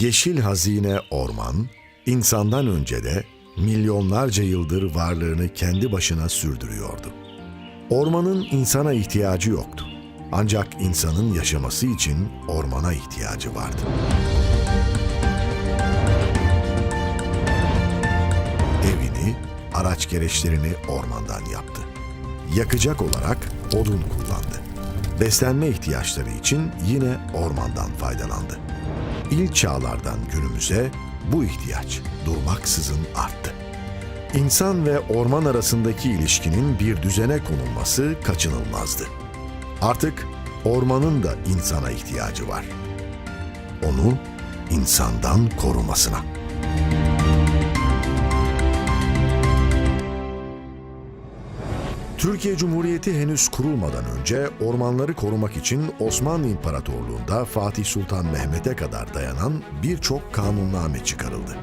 Yeşil hazine orman, insandan önce de milyonlarca yıldır varlığını kendi başına sürdürüyordu. Ormanın insana ihtiyacı yoktu. Ancak insanın yaşaması için ormana ihtiyacı vardı. Evini, araç gereçlerini ormandan yaptı. Yakacak olarak odun kullandı. Beslenme ihtiyaçları için yine ormandan faydalandı. İlk çağlardan günümüze bu ihtiyaç durmaksızın arttı. İnsan ve orman arasındaki ilişkinin bir düzene konulması kaçınılmazdı. Artık ormanın da insana ihtiyacı var. Onu insandan korumasına. Türkiye Cumhuriyeti henüz kurulmadan önce ormanları korumak için Osmanlı İmparatorluğu'nda Fatih Sultan Mehmet'e kadar dayanan birçok kanunname çıkarıldı.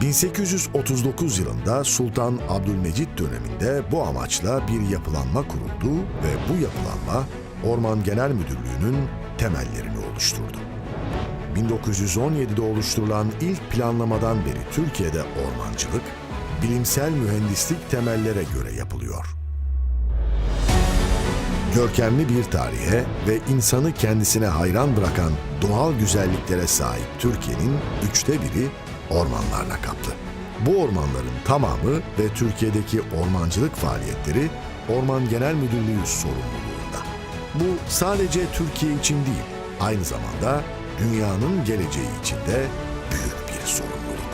1839 yılında Sultan Abdülmecit döneminde bu amaçla bir yapılanma kuruldu ve bu yapılanma Orman Genel Müdürlüğü'nün temellerini oluşturdu. 1917'de oluşturulan ilk planlamadan beri Türkiye'de ormancılık, bilimsel mühendislik temellere göre yapılıyor. Görkemli bir tarihe ve insanı kendisine hayran bırakan doğal güzelliklere sahip Türkiye'nin üçte biri ormanlarla kaplı. Bu ormanların tamamı ve Türkiye'deki ormancılık faaliyetleri Orman Genel Müdürlüğü sorumluluğunda. Bu sadece Türkiye için değil, aynı zamanda dünyanın geleceği için de büyük bir sorumluluk.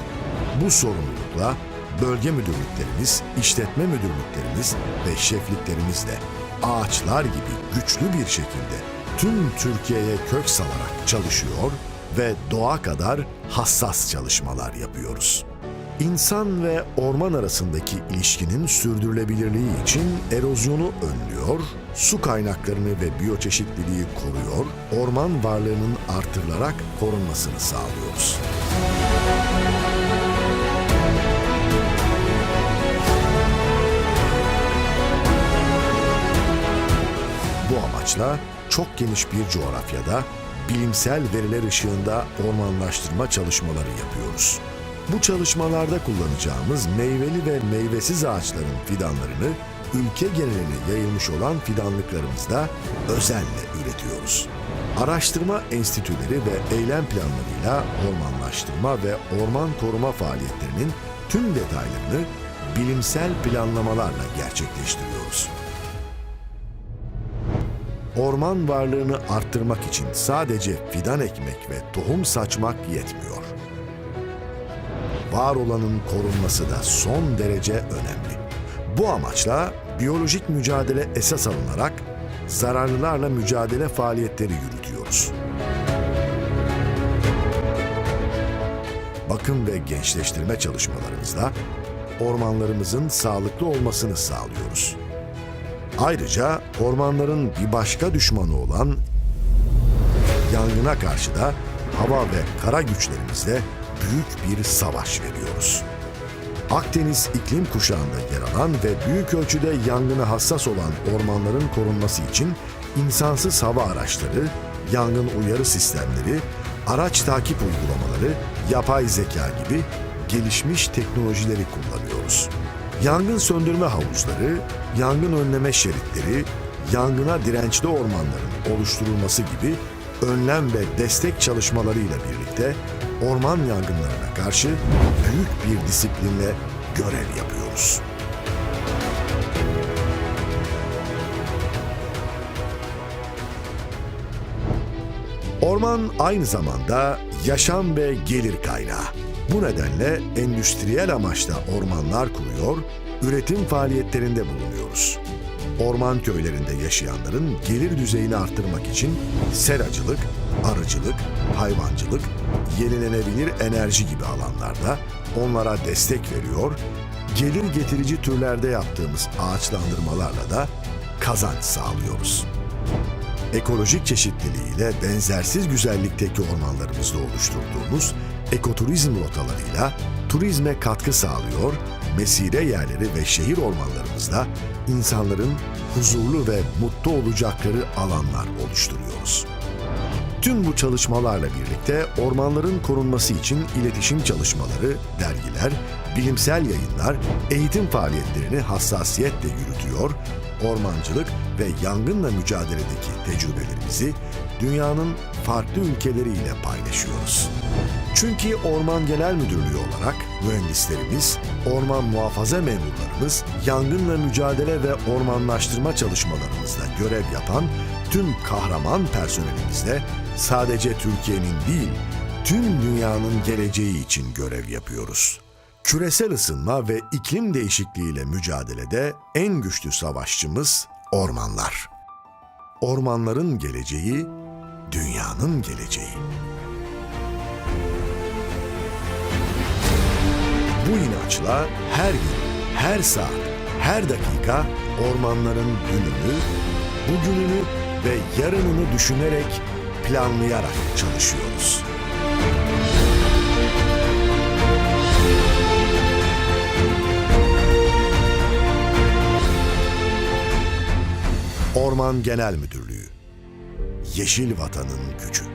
Bu sorumlulukla bölge müdürlüklerimiz, işletme müdürlüklerimiz ve şefliklerimizle ağaçlar gibi güçlü bir şekilde tüm Türkiye'ye kök salarak çalışıyor ve doğa kadar hassas çalışmalar yapıyoruz. İnsan ve orman arasındaki ilişkinin sürdürülebilirliği için erozyonu önlüyor, su kaynaklarını ve biyoçeşitliliği koruyor, orman varlığının artırılarak korunmasını sağlıyoruz. Bu amaçla çok geniş bir coğrafyada bilimsel veriler ışığında ormanlaştırma çalışmaları yapıyoruz. Bu çalışmalarda kullanacağımız meyveli ve meyvesiz ağaçların fidanlarını ülke geneline yayılmış olan fidanlıklarımızda özenle üretiyoruz. Araştırma enstitüleri ve eylem planlarıyla ormanlaştırma ve orman koruma faaliyetlerinin tüm detaylarını bilimsel planlamalarla gerçekleştiriyoruz. Orman varlığını arttırmak için sadece fidan ekmek ve tohum saçmak yetmiyor. Var olanın korunması da son derece önemli. Bu amaçla biyolojik mücadele esas alınarak zararlılarla mücadele faaliyetleri yürütüyoruz. Bakım ve gençleştirme çalışmalarımızda ormanlarımızın sağlıklı olmasını sağlıyoruz. Ayrıca ormanların bir başka düşmanı olan yangına karşı da hava ve kara güçlerimizle büyük bir savaş veriyoruz. Akdeniz iklim kuşağında yer alan ve büyük ölçüde yangına hassas olan ormanların korunması için insansız hava araçları, yangın uyarı sistemleri, araç takip uygulamaları, yapay zeka gibi gelişmiş teknolojileri kullanıyoruz. Yangın söndürme havuzları, yangın önleme şeritleri, yangına dirençli ormanların oluşturulması gibi önlem ve destek çalışmalarıyla birlikte orman yangınlarına karşı büyük bir disiplinle görev yapıyoruz. Orman aynı zamanda yaşam ve gelir kaynağı. Bu nedenle endüstriyel amaçla ormanlar kuruyor, üretim faaliyetlerinde bulunuyoruz. Orman köylerinde yaşayanların gelir düzeyini arttırmak için seracılık, arıcılık, hayvancılık, yenilenebilir enerji gibi alanlarda onlara destek veriyor, gelir getirici türlerde yaptığımız ağaçlandırmalarla da kazanç sağlıyoruz ekolojik çeşitliliğiyle benzersiz güzellikteki ormanlarımızda oluşturduğumuz ekoturizm rotalarıyla turizme katkı sağlıyor, mesire yerleri ve şehir ormanlarımızda insanların huzurlu ve mutlu olacakları alanlar oluşturuyoruz. Tüm bu çalışmalarla birlikte ormanların korunması için iletişim çalışmaları, dergiler, bilimsel yayınlar, eğitim faaliyetlerini hassasiyetle yürütüyor, ormancılık ve yangınla mücadeledeki tecrübelerimizi dünyanın farklı ülkeleriyle paylaşıyoruz. Çünkü Orman Genel Müdürlüğü olarak mühendislerimiz, orman muhafaza memurlarımız, yangınla mücadele ve ormanlaştırma çalışmalarımızda görev yapan tüm kahraman personelimizle sadece Türkiye'nin değil, tüm dünyanın geleceği için görev yapıyoruz. Küresel ısınma ve iklim değişikliğiyle mücadelede en güçlü savaşçımız ormanlar. Ormanların geleceği, dünyanın geleceği. Bu inançla her gün, her saat, her dakika ormanların dününü, bugününü ve yarınını düşünerek, planlayarak çalışıyoruz. Orman Genel Müdürlüğü Yeşil Vatanın Gücü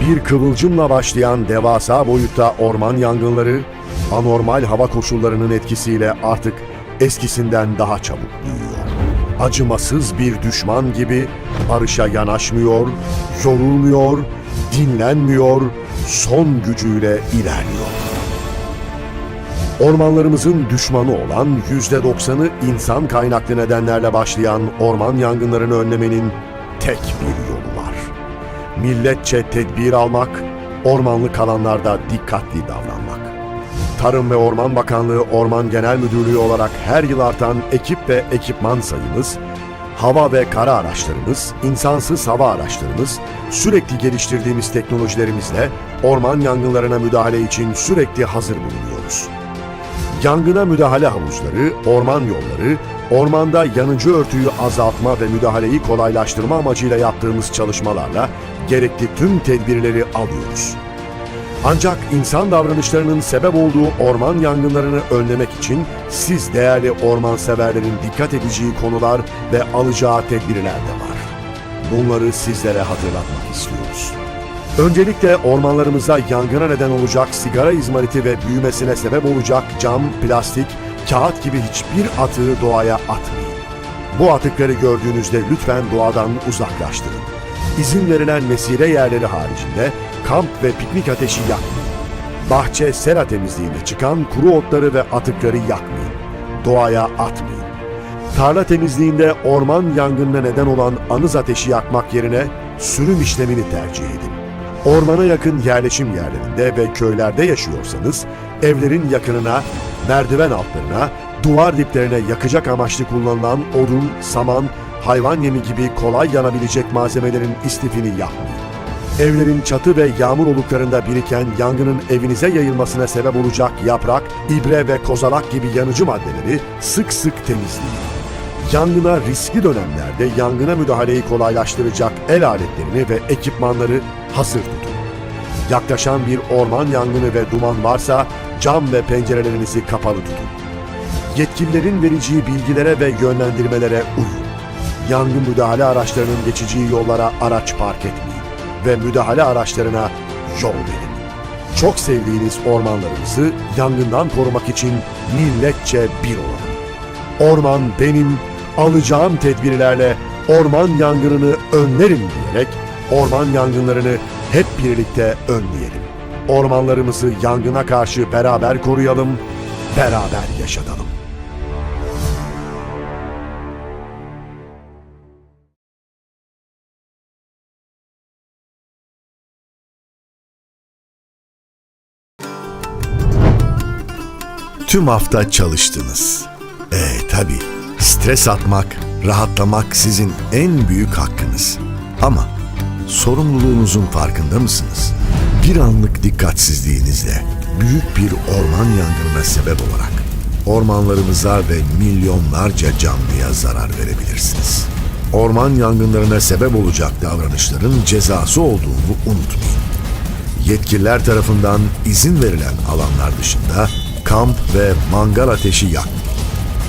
Bir kıvılcımla başlayan devasa boyutta orman yangınları, anormal hava koşullarının etkisiyle artık eskisinden daha çabuk büyüyor. Acımasız bir düşman gibi barışa yanaşmıyor, yorulmuyor, dinlenmiyor, son gücüyle ilerliyor. Ormanlarımızın düşmanı olan %90'ı insan kaynaklı nedenlerle başlayan orman yangınlarını önlemenin tek bir yolu var. Milletçe tedbir almak, ormanlık alanlarda dikkatli davranmak. Tarım ve Orman Bakanlığı Orman Genel Müdürlüğü olarak her yıl artan ekip ve ekipman sayımız, hava ve kara araçlarımız, insansız hava araçlarımız, sürekli geliştirdiğimiz teknolojilerimizle orman yangınlarına müdahale için sürekli hazır bulunuyoruz. Yangına müdahale havuzları, orman yolları, ormanda yanıcı örtüyü azaltma ve müdahaleyi kolaylaştırma amacıyla yaptığımız çalışmalarla gerekli tüm tedbirleri alıyoruz. Ancak insan davranışlarının sebep olduğu orman yangınlarını önlemek için siz değerli orman severlerin dikkat edeceği konular ve alacağı tedbirler de var. Bunları sizlere hatırlatmak istiyoruz. Öncelikle ormanlarımıza yangına neden olacak sigara izmariti ve büyümesine sebep olacak cam, plastik, kağıt gibi hiçbir atığı doğaya atmayın. Bu atıkları gördüğünüzde lütfen doğadan uzaklaştırın. İzin verilen mesire yerleri haricinde kamp ve piknik ateşi yakmayın. Bahçe, sera temizliğinde çıkan kuru otları ve atıkları yakmayın. Doğaya atmayın. Tarla temizliğinde orman yangınına neden olan anız ateşi yakmak yerine sürüm işlemini tercih edin. Ormana yakın yerleşim yerlerinde ve köylerde yaşıyorsanız evlerin yakınına, merdiven altlarına, duvar diplerine yakacak amaçlı kullanılan odun, saman, hayvan yemi gibi kolay yanabilecek malzemelerin istifini yapmayın. Evlerin çatı ve yağmur oluklarında biriken yangının evinize yayılmasına sebep olacak yaprak, ibre ve kozalak gibi yanıcı maddeleri sık sık temizleyin. Yangına riskli dönemlerde yangına müdahaleyi kolaylaştıracak el aletlerini ve ekipmanları hazır tutun. Yaklaşan bir orman yangını ve duman varsa cam ve pencerelerinizi kapalı tutun. Yetkililerin vereceği bilgilere ve yönlendirmelere uyun. Yangın müdahale araçlarının geçeceği yollara araç park etmeyin ve müdahale araçlarına yol verin. Çok sevdiğiniz ormanlarınızı yangından korumak için milletçe bir olalım. Orman benim, alacağım tedbirlerle orman yangınını önlerim diyerek orman yangınlarını hep birlikte önleyelim. Ormanlarımızı yangına karşı beraber koruyalım, beraber yaşatalım. Tüm hafta çalıştınız. E tabi stres atmak, rahatlamak sizin en büyük hakkınız. Ama sorumluluğunuzun farkında mısınız? Bir anlık dikkatsizliğinizle büyük bir orman yangınına sebep olarak ormanlarımıza ve milyonlarca canlıya zarar verebilirsiniz. Orman yangınlarına sebep olacak davranışların cezası olduğunu unutmayın yetkililer tarafından izin verilen alanlar dışında kamp ve mangal ateşi yakmayın.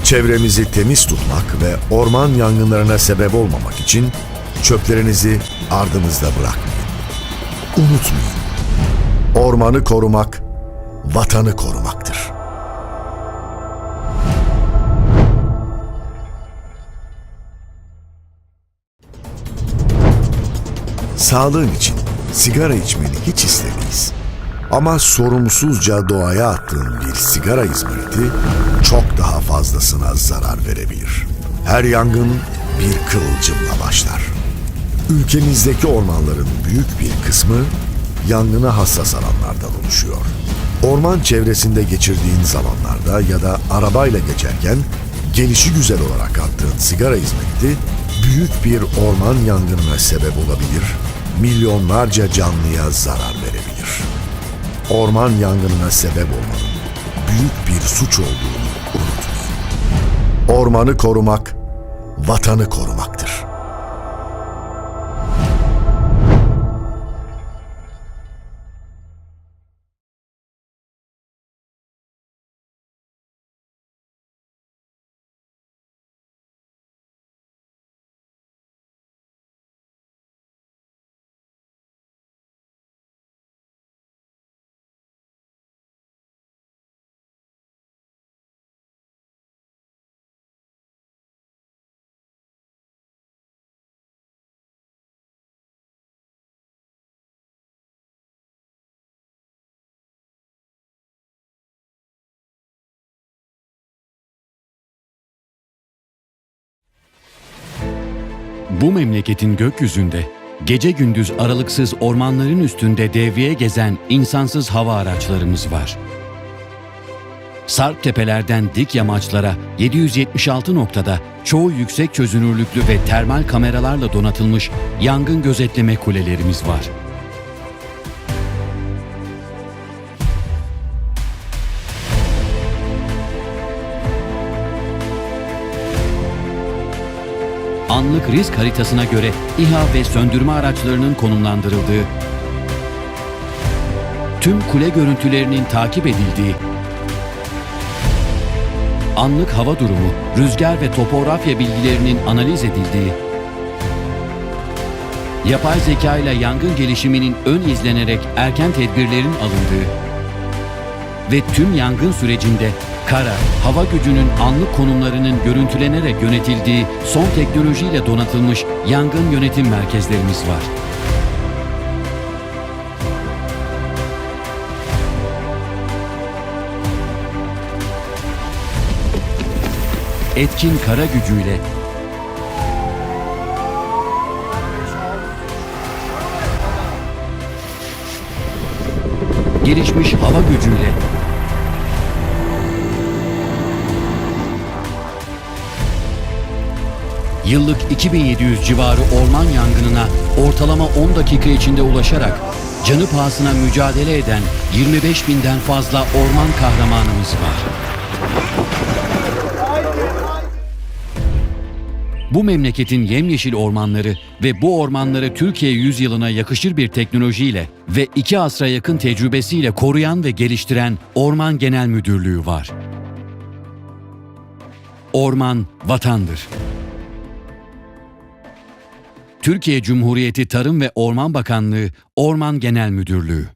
Çevremizi temiz tutmak ve orman yangınlarına sebep olmamak için çöplerinizi ardınızda bırakmayın. Unutmayın. Ormanı korumak, vatanı korumaktır. Sağlığın için sigara içmeni hiç istemeyiz. Ama sorumsuzca doğaya attığın bir sigara izmariti çok daha fazlasına zarar verebilir. Her yangın bir kıvılcımla başlar. Ülkemizdeki ormanların büyük bir kısmı yangına hassas alanlardan oluşuyor. Orman çevresinde geçirdiğin zamanlarda ya da arabayla geçerken gelişi güzel olarak attığın sigara izmariti büyük bir orman yangınına sebep olabilir, milyonlarca canlıya zarar verebilir. Orman yangınına sebep olmanın büyük bir suç olduğunu unutmayın. Ormanı korumak, vatanı korumaktır. Bu memleketin gökyüzünde gece gündüz aralıksız ormanların üstünde devreye gezen insansız hava araçlarımız var. Sarp tepelerden dik yamaçlara 776 noktada çoğu yüksek çözünürlüklü ve termal kameralarla donatılmış yangın gözetleme kulelerimiz var. Anlık risk haritasına göre İHA ve söndürme araçlarının konumlandırıldığı, tüm kule görüntülerinin takip edildiği, anlık hava durumu, rüzgar ve topografya bilgilerinin analiz edildiği, yapay zeka ile yangın gelişiminin ön izlenerek erken tedbirlerin alındığı ve tüm yangın sürecinde kara, hava gücünün anlık konumlarının görüntülenerek yönetildiği son teknolojiyle donatılmış yangın yönetim merkezlerimiz var. Etkin kara gücüyle gelişmiş hava gücüyle yıllık 2700 civarı orman yangınına ortalama 10 dakika içinde ulaşarak canı pahasına mücadele eden 25 binden fazla orman kahramanımız var. Bu memleketin yemyeşil ormanları ve bu ormanları Türkiye yüzyılına yakışır bir teknolojiyle ve iki asra yakın tecrübesiyle koruyan ve geliştiren Orman Genel Müdürlüğü var. Orman vatandır. Türkiye Cumhuriyeti Tarım ve Orman Bakanlığı Orman Genel Müdürlüğü